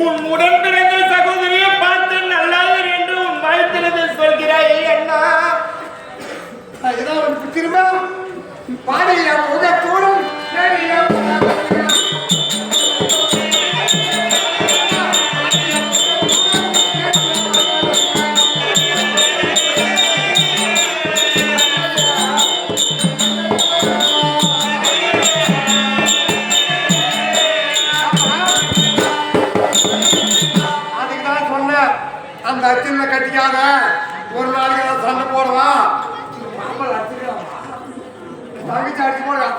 உன் உடன் பிறந்த சகோதரியை பார்த்து நல்லாது என்று உன் வாழ்த்தினது சொல்கிறாய் அண்ணா. அதுதான் திரும்ப பாடல் உதத்தோடும் நான்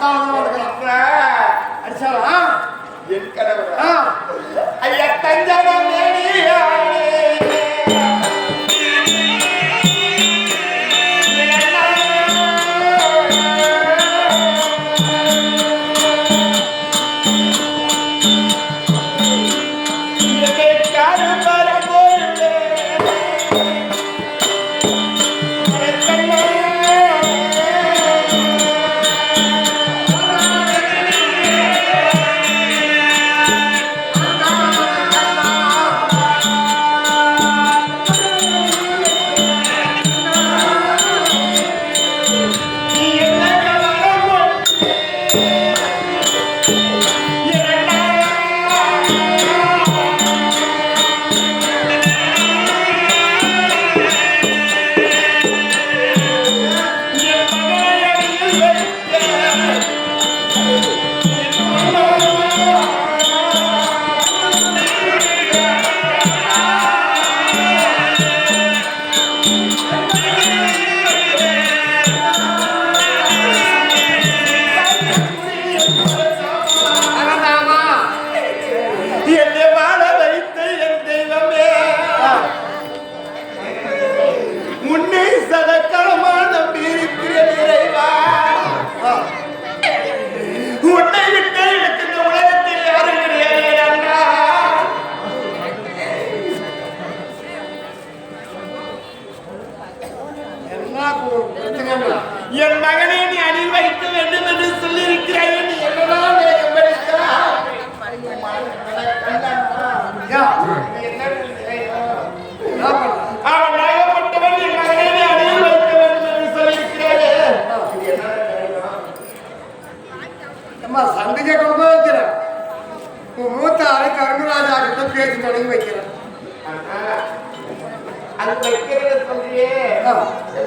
பத்தாவதா இருக்கலாம் அடிச்சாலும் என் கடவுள் ஐயா தஞ்சாவூர் சேர்த்து தொடங்கி வைக்கிறேன் அது வைக்கிறத சொல்றியே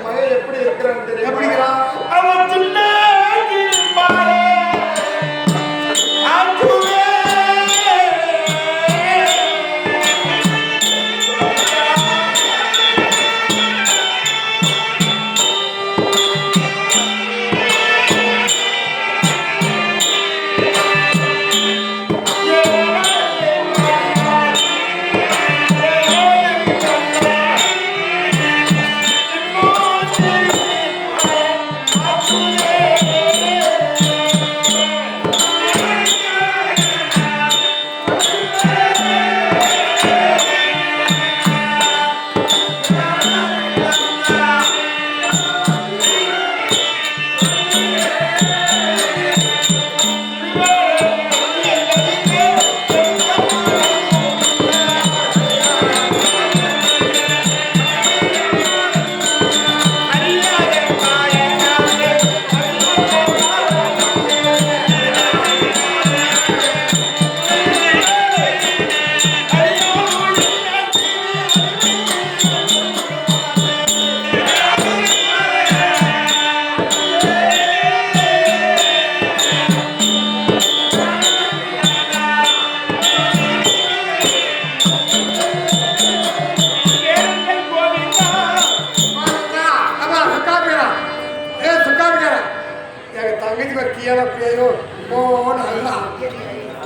மகள் எப்படி இருக்கிறான் தெரியும்? எப்படிங்கிறான் அவன்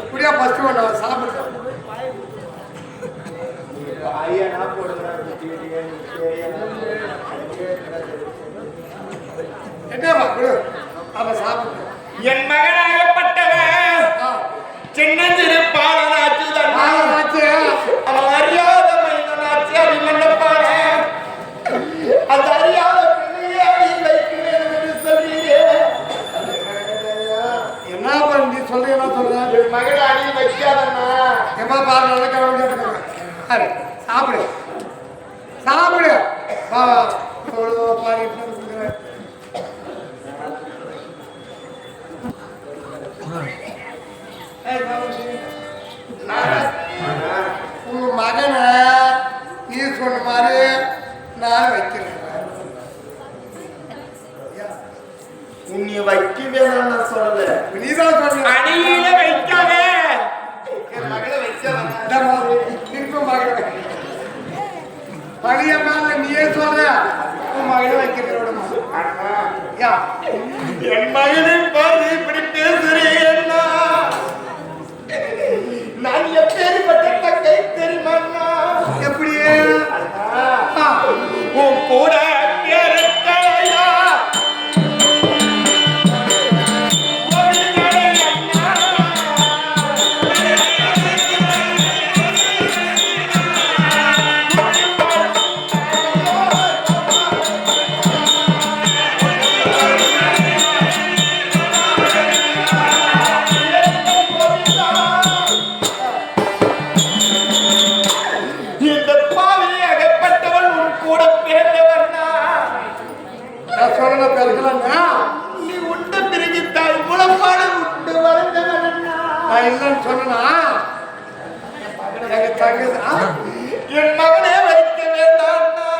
இப்படியா ஃபர்ஸ்ட் ஒன் நான் சாப்பிடுறேன் என்னப்பா அவ சாப்பிடுறேன். என் மகனாகப்பட்டவன் சின்னஞ்சிறு பாலனாச்சு தான். அவன் அறியாத மனிதனாச்சு அது மன்னப்பான அது அறியாத எம்மா பாரு நல்லா கவனம் சாப்பிடு. சாப்பிடு. பாரு என் மகனை பெருக்கலன்னா நீ உண்ட பிறகு தாய் முளப்பாடு உண்டு நான் இல்லைன்னு சொன்னா எங்க தங்க என் மகனே வைக்க வேண்டாம்னா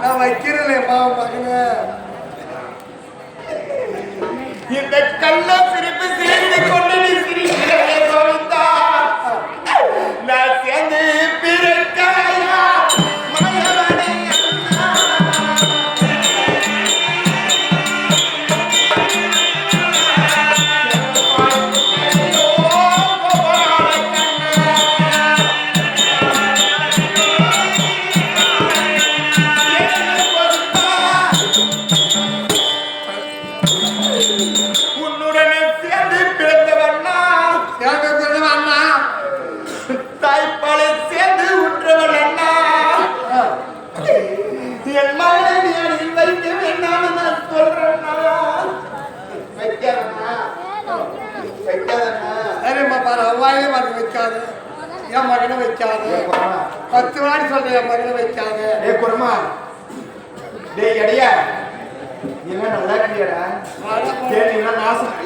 நான் வைக்கிறேன் மாவன் மகனை. இந்த கள்ள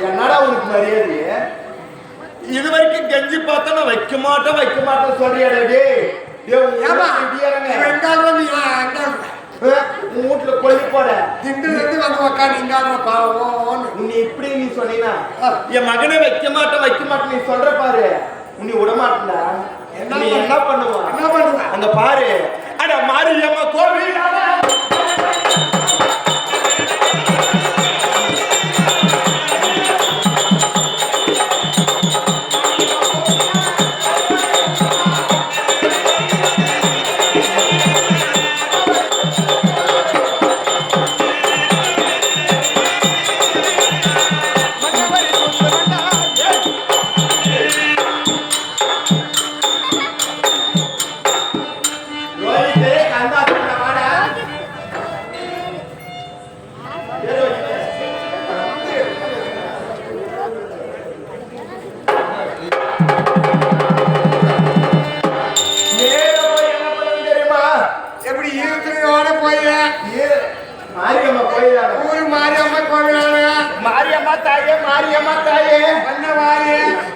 என்னடா உனக்கு மரியாதை? இது வரைக்கும் கெஞ்சி பார்த்தா நான் வைக்க மாட்டேன் வைக்க மாட்டேன் சொல்றியாடா ஏமா வீட்டுல கொல்லி போட. திண்டுல இருந்து வந்து உக்காந்து இங்காத பாவம் உன்னை இப்படி நீ சொன்னீங்கன்னா. என் மகனை வைக்க மாட்டேன் வைக்க மாட்டேன் நீ சொல்ற பாரு. உன்னை விட மாட்டேன்டா. என்ன நீ பண்ண- என்ன பண்ணுவா என்ன பண்ணுவேன்? அங்க பாரு. அட மாரியம்மா கோவில்.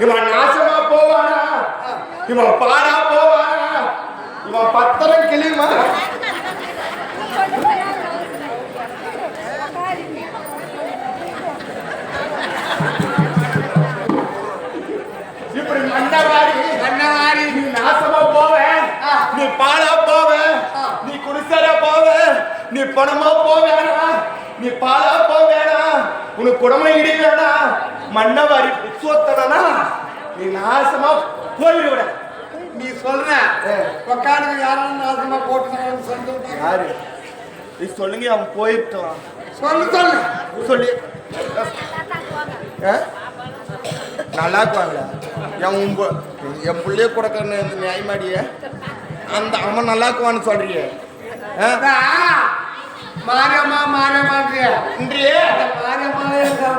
இவன் நாசமா போவானா? இவன் பாடா போவானா? இவன் பத்திரம் கிளியுமா இப்படி மண்டவாடி பண்ண நீ நாசமா போவ நீ பாடா போவ நீ குடிசரா போவ நீ பணமா போவேனா? நீ பாலா போவேனா உனக்கு குடமை இடி வேணா. மண்ணவாரி புத்தனா நீ நாசமா போயிடுவிட நீ சொல்ற. ஏ. உக்காந்துக்கு யாரும் நாசமா போட்டுனாங்கன்னு சொல்லி யாரு? நீ சொல்லுங்க அவன் போயிருக்கலாம் சொல்லு சொல்லு. சொல்லி. ஆ? நல்லா இருக்குவாங்களா? என் உங்க என் பிள்ளைய கொடுக்கறன்னு இந்த நியாயமாடிய? அந்த அவன் நல்லா இருக்குவான்னு சொல்றியே. மாரியம்மா மாரியம்மான்றிய இன்றையே.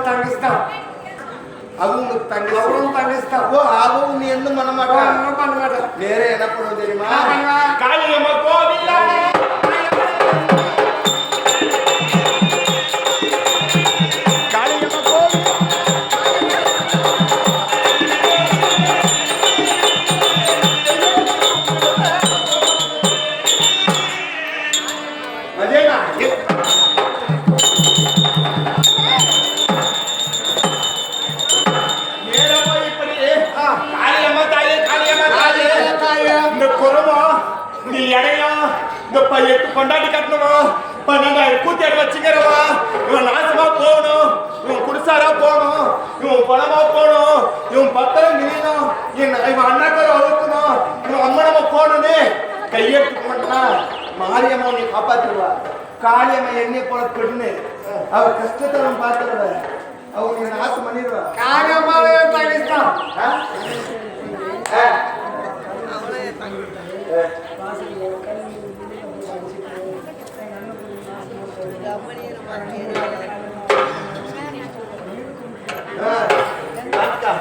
தங்கச்சிதான் அவன் உனக்கு தங்கச்சி. அவளும் தங்கச்சிதான் ஓ அவன் நீ எந்த பண்ண மாட்டான் பண்ண மாட்டேன் வேற என்ன பண்ணுவோம் தெரியுமா? என்ன? காளியம்மா கோவிலா அவ கஷ்டத்தை நம்ம பார்த்துருவ அவங்க நாசம் பண்ணிடுவா காரியமாவே தங்கிட்டான் ஆ? ஆ. ஆ. அக்கா.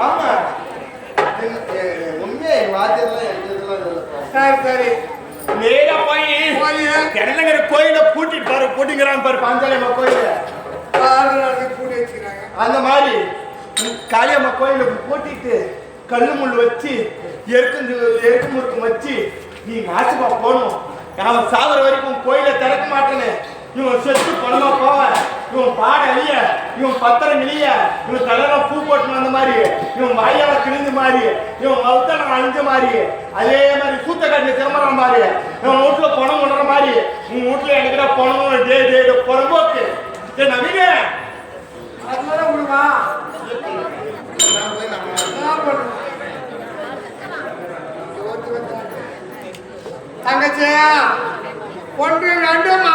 ஆமா உண்மையா வாத்தியெல்லாம். சரி சரி நேரா போய் கிடலங்கிற கோயில பூட்டிட்டு பாரு பூட்டிங்கிறான் பாரு. பாஞ்சாலியம்மா கோயில. அந்த மாதிரி காளியம்மா கோயில பூட்டிட்டு கல்லு முள் வச்சு எருக்கு எருக்கு முறுக்கு வச்சு நீ மாசுமா போகணும். அவன் சாகுற வரைக்கும் கோயிலை திறக்க மாட்டேன்னு இவன் செத்து பணமா போவ இவன் பாட அழிய. இவன் பத்திரம் இழிய இவன் தலையில பூ போட்டு வந்த மாதிரி இவன் வாயால கிழிஞ்ச மாதிரி இவன் மவுத்தனம் அழிஞ்ச மாதிரி அதே மாதிரி சூத்த காட்டின திரும்புற மாதிரி இவன் வீட்டுல பணம் உணர மாதிரி உன் வீட்டுல எடுக்கிற பணம் டே டே புறம்போக்கு நவீன அதனால விடுவா என்ன பண்ணுவ? யோசிச்சு வந்தா. தங்கச்சி ஒன்று ரெண்டுமா?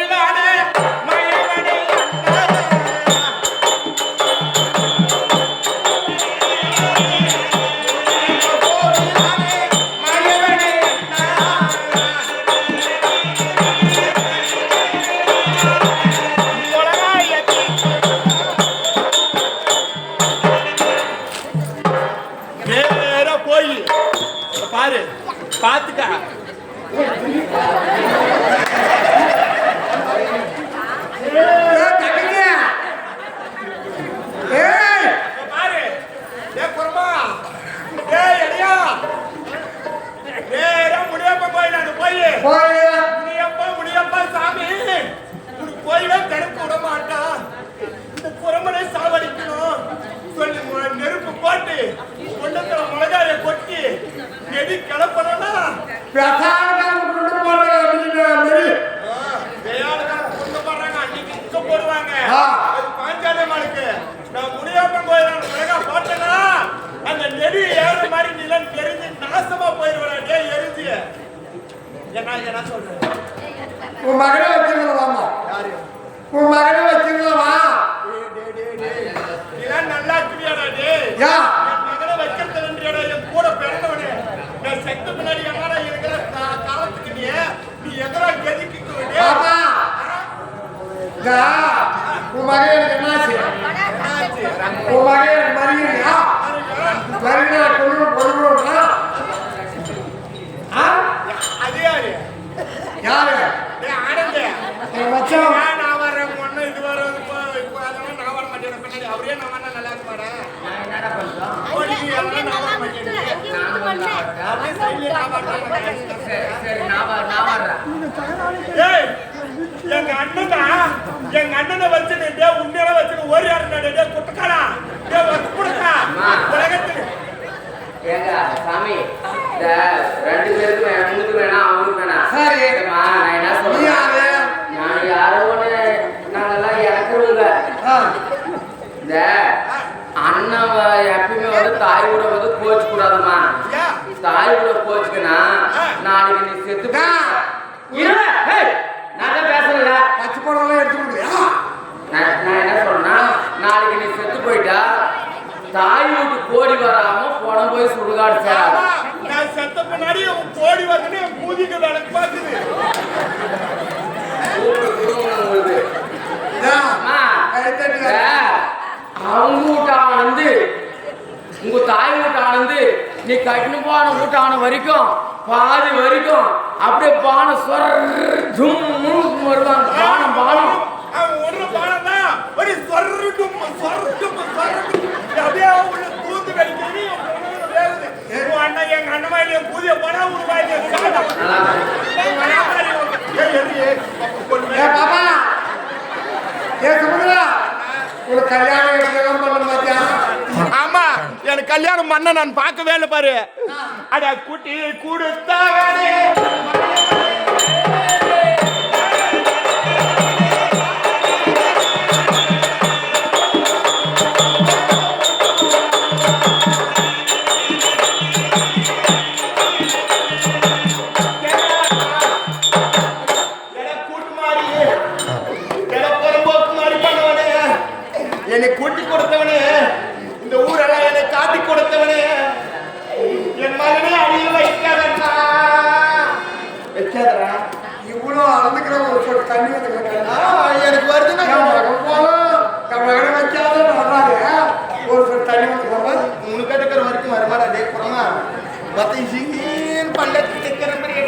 நேரா போய் பாரு பாத்துக்க. ஏய், போட்டு கொண்டத்துல மிளகாய கொட்டி எதி கிளப்பனா கொண்டு போறாங்க கொண்டு அன்னைக்கு இங்க போடுவாங்க. ஆ. அது பாஞ்சாலியம்மாளுக்கு. நான் முடியாப்பன் கோயில் மிளகா போட்டேன்னா அந்த நெடி ஏற மாதிரி நிலம் தெரிஞ்சு நாசமா போயிடுவேன் டே எரிஞ்சு. என்ன என்ன சொல்றேன். உன் மகனை வச்சுக்கலாமா உன் மகனை இதெல்லாம் நல்லா இருக்கிறியாடா டே யா என் மகனை வைக்கிறது நன்றியாடா என் கூட பிறந்தவனே நான் செத்த பின்னாடி எங்கடா இருக்கிற காலத்துக்கு நீ? நீ எங்கடா கதிக்கு ஆமா. யா உன் மகன் எனக்கு என்னாச்சு உன் மகன் கொண்டு ஆ அதே யாரு யாரு டேய் ஆனந்தே என் மச்சான் ஏன் நான் வர்றேன் முன்ன இது வர்றது இப்போ இப்போ அதெல்லாம் நான் வர மாட்டேன் பின்னாடி அவரே நான் வந்தா நல்லா இருக்க மாட்டேன் ஓடி நீ எல்லாம் நான் வர மாட்டேன் அப்படியே சைட்லயே நான் வரேன் ஏய் எங்க அண்ணனா எங்க அண்ணனை வச்சுட்டு டே உண்மையில வச்சுட்டு ஒரு யாரு நடு டே குட்டுக்காடா டே வந்து குடுக்கா உலகத்துல ஏங்க சாமி இந்த ரெண்டு பேருக்கு வே- உனக்கு வேணாம் அவனுக்கு வேணாம் சரி. ஏம்மா, நான் என்ன நீ சொல்றேன் யாரு நான் யாரோ ஒண்ணு நாங்கெல்லாம் இறக்குறவங்க ஆ, இந்த அண்ணன் வ- எப்பயுமே வந்து தாய் கூட வந்து கோச்சு கூடாதுமா? தாய் கூட கோச்சுக்கனா நாளைக்கு நீ செத்து இருடா, நான் பேசல பச்சை பழம் எடுத்து நான் என்ன சொல்றேன்னா நாளைக்கு நீ செத்து போயிட்டா தாய் வீட்டு கோடி வராம போன போய் சுடுகாடு சேராது. நான் செத்த பின்னாடி உன் கோடி வந்து என் பூதிக்கு விளக்கு குடும்பம் உங்களுக்கு அவங்க வீட்டானந்து உங்க தாய் வீட்டானந்து நீ கட்டினு போன வீட்டான வரைக்கும் பாதி வரைக்கும் அப்படியே பானை சொர வருவாங்க பானம் பானம் ஒண்ணு பானதான் ஒரு சொர்க்கும் சொர்க்கும் சொர்க்கும் அப்படியே உள்ள உன் அண்ணன் எங்க அண்ணன் மாதிரி பூதிய ஏ சமுதிரா கல்யாணம் எப்படியெல்லாம் பண்ண எனக்கு கல்யாணம் பண்ண நான் பார்க்க இல்லை பாரு. அட குட்டி கொடுத்தாவே.